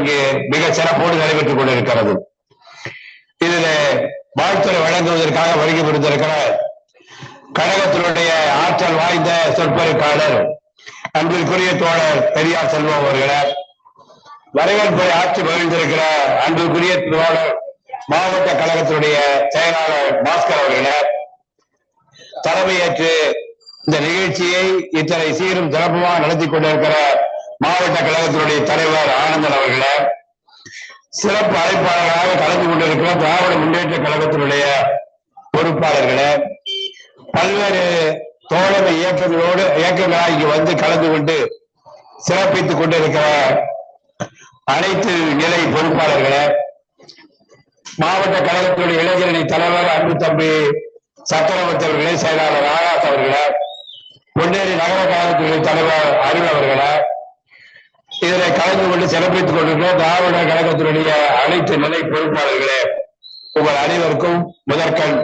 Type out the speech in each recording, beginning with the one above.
இங்கு மிக சிறப்போடு நடைபெற்றுக் கொண்டிருக்கிறது. இதில் வாழ்த்துறை வழங்குவதற்காக வருகை புரிந்திருக்கிற கழகத்தினுடைய ஆற்றல் வாய்ந்த சொற்பொழிப்பாளர் அன்பிற்குரிய தோழர் பெரியார் செல்வம் அவர்களை வரவேற்பை ஆட்சி மகிழ்ந்திருக்கிற அன்பிற்குரிய தோழர் மாவட்ட கழகத்தினுடைய செயலாளர் பாஸ்கர் அவர்களை தலைமையேற்று இந்த நிகழ்ச்சியை இத்தனை சீரும் சிறப்புமாக நடத்தி கொண்டிருக்கிற மாவட்ட கழகத்தினுடைய தலைவர் ஆனந்தன் அவர்களை சிறப்பு அழைப்பாளர்களாக கலந்து கொண்டிருக்கிற திராவிட முன்னேற்ற கழகத்தினுடைய பொறுப்பாளர்களை பல்வேறு தோழமை இயக்கங்களோடு இயக்கங்களாக இங்கு வந்து கலந்து கொண்டு சிறப்பித்துக் கொண்டிருக்கிற அனைத்து நிலை பொறுப்பாளர்களை மாவட்ட கழகத்தினுடைய இளைஞரணி தலைவர் அன்பு தம்பி சக்கரவர்த்தி அவர்களே செயலாளர் ஆகாஷ் அவர்களை பொன்னேரி நகர கழகத்தினுடைய தலைவர் அருள் அவர்களை இதில் கலந்து கொண்டு சிறப்பித்துக் கொண்டிருக்கிற திராவிட கழகத்தினுடைய அனைத்து நிலை பொறுப்பாளர்களே உங்கள் அனைவருக்கும் முதற்கண்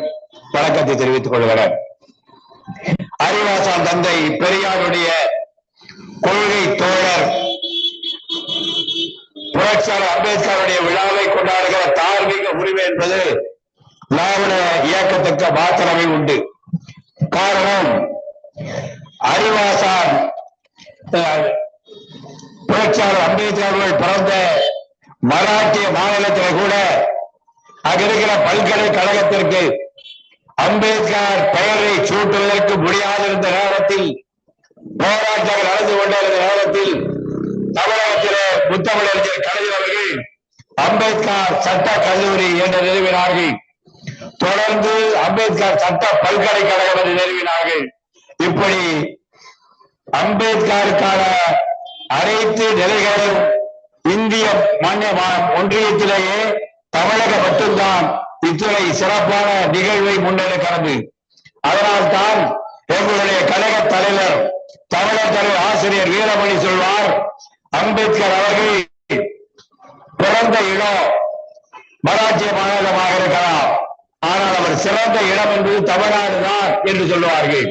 வணக்கத்தை தெரிவித்துக் கொள்கிறேன். அறிவாசான் தந்தை பெரியாருடைய கொள்கை தோழர் புரட்சியாளர் அம்பேத்கருடைய விழாவை கொண்டாடுகிற தார்மீக உரிமை என்பது திராவிட இயக்கத்துக்கு மாத்திரமே உண்டு. காரணம் அறிவாசான் புரட்சியாளர் அம்பேத்கர் அவர்கள் பிறந்த மராட்டிய மாநிலத்தில் கூட அங்க இருக்கிற பல்கலைக்கழகத்திற்கு அம்பேத்கர் பெயரை சூட்டுவதற்கு முடியாதிருந்த நேரத்தில் போராட்டங்கள் நடந்து கொண்டிருந்த நேரத்தில் தமிழகத்திலே முத்தமிழறிஞர் கலைஞர் அவர்கள் அம்பேத்கர் சட்ட கல்லூரி என்று நிறுவினார்கள். தொடர்ந்து அம்பேத்கர் சட்ட பல்கலைக்கழகம் என்று நிறுவினார்கள். இப்படி அம்பேத்கருக்கான அனைத்து நிலைகளும் இந்திய மாநில ஒன்றியத்திலேயே தமிழகம் மட்டும்தான் இத்துறை சிறப்பான நிகழ்வை முன்னெடுக்கிறது அதனால்தான் எங்களுடைய கழக தலைவர் தமிழர் தலைவர் ஆசிரியர் வீரமணி சொல்வார் அம்பேத்கர் அவர்கள் பிறந்த இடம் மராட்டிய மாநிலமாக இருக்கலாம். ஆனால் அவர் சிறந்த இடம் என்பது தமிழ்நாடு தான் என்று சொல்லுவார்கள்.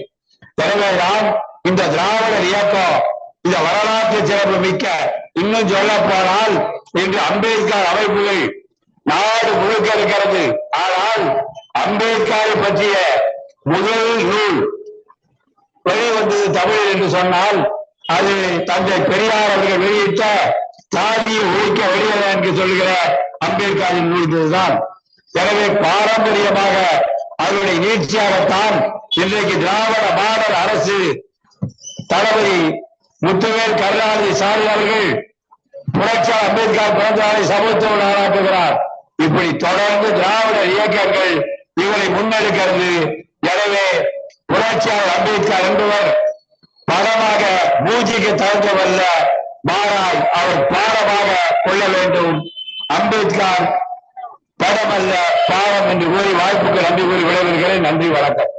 எனவேதான் இந்த திராவிடர் இயக்கம் இந்த வரலாற்று சிறப்பு மிக்க இன்னும் சொல்ல போனால் இன்று அம்பேத்கர் அமைப்புகள் நாடு முழுக்க இருக்கிறது. ஆனால் அம்பேத்கரை பற்றிய முதல் நூல் வெளிவந்தது தமிழ் என்று சொன்னால் அது தந்தை பெரியார் அவர்கள் வெளியிட்ட தாதியை ஒழிக்க வெளியேற என்று சொல்கிற அம்பேத்கரின் நூல்தான் எனவே பாரம்பரியமாக அதனுடைய நீட்சியாகத்தான் இன்றைக்கு திராவிட மாடல் அரசு தளபதி முத்துவேல் கருணாநிதி சாரி அவர்கள் புரட்சியாளர் அம்பேத்கர் பிறந்த நாளை சமத்துவம் நாளாக்குகிறார் இப்படி தொடர்ந்து திராவிட இயக்கங்கள் இவரை முன்னெடுக்கிறது. எனவே புரட்சியாளர் அம்பேத்கர் என்பவர் படமாக பூஜைக்கு தகுந்தவல்ல மாறாய் அவர் பாடமாக கொள்ள வேண்டும். அம்பேத்கர் படமல்ல பாடம் என்று கூறி வாய்ப்புக்கு நன்றி கூறி விளைவிக்கிறேன் நன்றி வணக்கம்.